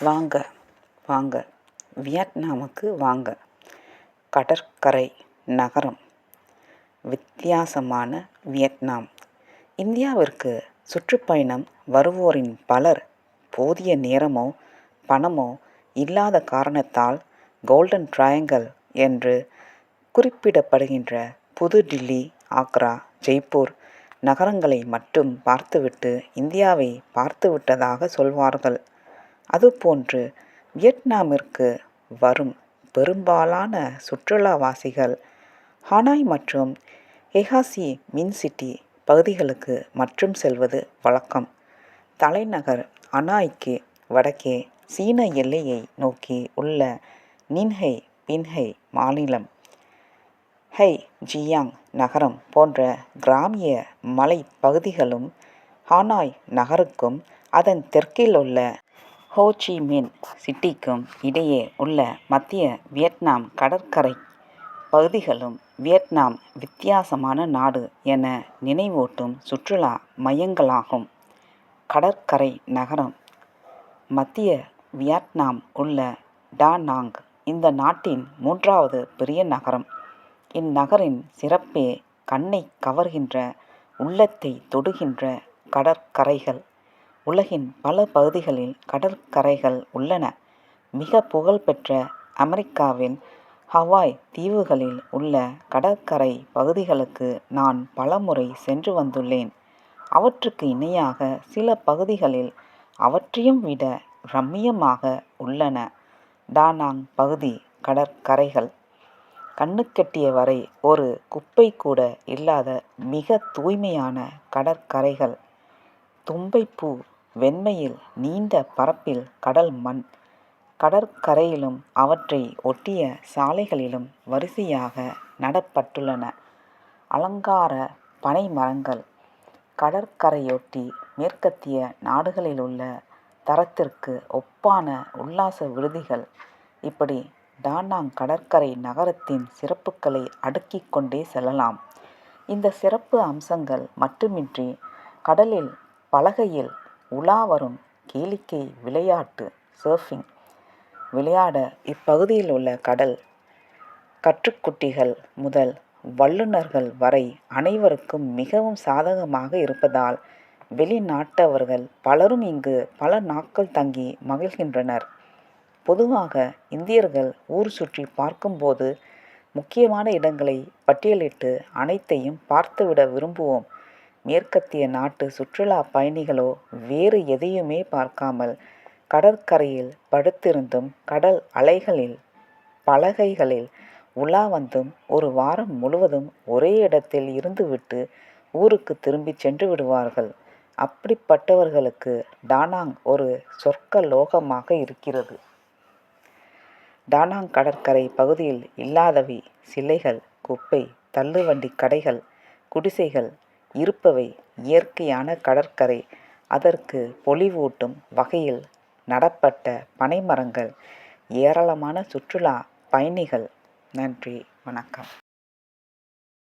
வாங்க வாங்க. வியட்நாமுக்கு வாங்க. கடற்கரை நகரம். வித்தியாசமான வியட்நாம். இந்தியாவிற்கு சுற்றுப்பயணம் வருவோரின் பலர் போதிய நேரமோ பணமோ இல்லாத காரணத்தால் கோல்டன் ட்ரையாங்கிள் என்று குறிப்பிடப்படுகின்ற புதுடில்லி ஆக்ரா ஜெய்ப்பூர் நகரங்களை மட்டும் பார்த்துவிட்டு இந்தியாவை பார்த்துவிட்டதாக சொல்வார்கள். அதுபோன்று வியட்நாமிற்கு வரும் பெரும்பாலான சுற்றுலாவாசிகள் ஹனாய் மற்றும் ஹெஹாசி மின் சிட்டி பகுதிகளுக்கு மற்றும் செல்வது வழக்கம். தலைநகர் ஹனாய்க்கு வடக்கே சீன எல்லையை நோக்கி உள்ள நின்ஹை பின்ஹை மாநிலம் ஹை ஜியாங் நகரம் போன்ற கிராமிய மலை பகுதிகளும் ஹானாய் நகருக்கும் அதன் தெற்கில் உள்ள ஹோச்சிமின் மின் சிட்டிக்கும் இடையே உள்ள மத்திய வியட்நாம் கடற்கரை பகுதிகளும் வியட்நாம் வித்தியாசமான நாடு என நினைவூட்டும் சுற்றுலா மையங்களாகும். கடற்கரை நகரம் மத்திய வியட்நாம் உள்ள டா நாங் இந்த நாட்டின் மூன்றாவது பெரிய நகரம். இந்நகரின் சிறப்பே கண்ணை கவர்கின்ற உள்ளத்தை தொடுகின்ற கடற்கரைகள். உலகின் பல பகுதிகளில் கடற்கரைகள் உள்ளன. மிக புகழ்பெற்ற அமெரிக்காவின் ஹவாய் தீவுகளில் உள்ள கடற்கரை பகுதிகளுக்கு நான் பலமுறை சென்று வந்துள்ளேன். அவற்றுக்கு இணையாக சில பகுதிகளில் அவற்றையும் விட ரம்மியமாக உள்ளன. டானாங் பகுதி கடற்கரைகள் கண்ணுக்கெட்டிய வரை ஒரு குப்பை கூட இல்லாத மிக தூய்மையான கடற்கரைகள். தும்பைப்பூ வெண்மையில் நீண்ட பரப்பில் கடல் மண். கடற்கரையிலும் அவற்றை ஒட்டிய சாலைகளிலும் வரிசையாக நடப்பட்டுள்ளன அலங்கார பனை மரங்கள். கடற்கரையொட்டி மேற்கத்திய நாடுகளிலுள்ள தரத்திற்கு ஒப்பான உல்லாச விடுதிகள். இப்படி டானாங் கடற்கரை நகரத்தின் சிறப்புகளை அடுக்கிக் கொண்டே செல்லலாம். இந்த சிறப்பு அம்சங்கள் மட்டுமின்றி கடலில் பலகையில் உலா வரும் கேளிக்கை விளையாட்டு சர்ஃபிங் விளையாட இப்பகுதியில் உள்ள கடல் கற்றுக்குட்டிகள் முதல் வல்லுநர்கள் வரை அனைவருக்கும் மிகவும் சாதகமாக இருப்பதால் வெளிநாட்டவர்கள் பலரும் இங்கு பல நாட்கள் தங்கி மகிழ்கின்றனர். பொதுவாக இந்தியர்கள் ஊர் சுற்றி பார்க்கும்போது முக்கியமான இடங்களை பட்டியலிட்டு அனைத்தையும் பார்த்துவிட விரும்புவோம். மேற்கத்திய நாட்டு சுற்றுலா பயணிகளோ வேறு எதையுமே பார்க்காமல் கடற்கரையில் படுத்திருந்தும் கடல் அலைகளில் பலகைகளில் உலா வந்தும் ஒரு வாரம் முழுவதும் ஒரே இடத்தில் இருந்துவிட்டு ஊருக்கு திரும்பிச் சென்று விடுவார்கள். அப்படிப்பட்டவர்களுக்கு டானாங் ஒரு சொர்க்க லோகமாக இருக்கிறது. டானாங் கடற்கரை பகுதியில் இல்லாதவை சிலைகள் குப்பை தள்ளுவண்டி கடைகள் குடிசைகள் இருப்பவை இயற்கையான கடற்கரை அதற்கு பொலிவூட்டும் வகையில் நடப்பட்ட பனைமரங்கள் ஏராளமான சுற்றுலா பயணிகள். நன்றி வணக்கம்.